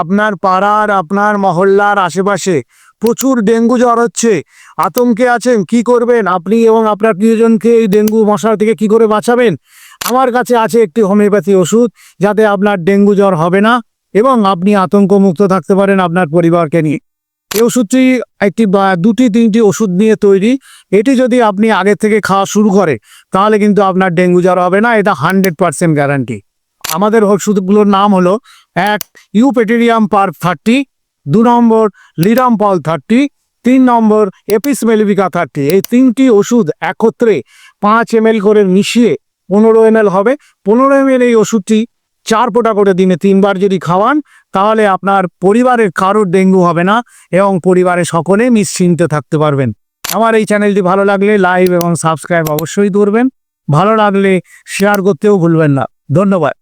আপনার পাড়ার, আপনার মহল্লার আশেপাশে প্রচুর ডেঙ্গু জ্বর হচ্ছে। আতঙ্কে আছেন, কি করবেন আপনি এবং আপনার প্রিয়জনকে এই ডেঙ্গু মশার থেকে কি করে বাঁচাবেন? আমার কাছে আছে একটি হোমিওপ্যাথি ওষুধ যাতে আপনার ডেঙ্গু জ্বর হবে না এবং আপনি আতঙ্কমুক্ত থাকতে পারেন আপনার পরিবারকে নিয়ে। এই ওষুধটি একটি বা দুটি, তিনটি ওষুধ নিয়ে তৈরি। এটি যদি আপনি আগে থেকে খাওয়া শুরু করে, তাহলে কিন্তু আপনার ডেঙ্গু জ্বর হবে না, এটা হান্ড্রেড পার্সেন্ট গ্যারান্টি। আমাদের ওষুধগুলোর নাম হলো এক ইউপেটেরিয়াম পার্ক থার্টি দু নম্বর লিরাম পল থার্টি তিন নম্বর এপিস মেলিভিকা থার্টি এই তিনটি ওষুধ একত্রে পাঁচ এম করে মিশিয়ে পনেরো এম হবে। পনেরো এম এই ওষুধটি চার ফোঁটা করে দিনে তিনবার যদি খাওয়ান, তাহলে আপনার পরিবারের কারোর ডেঙ্গু হবে না এবং পরিবারের সকলে নিশ্চিন্তে থাকতে পারবেন। আমার এই চ্যানেলটি ভালো লাগলে লাইভ এবং সাবস্ক্রাইব অবশ্যই করবেন। ভালো লাগলে শেয়ার করতেও ভুলবেন না। ধন্যবাদ।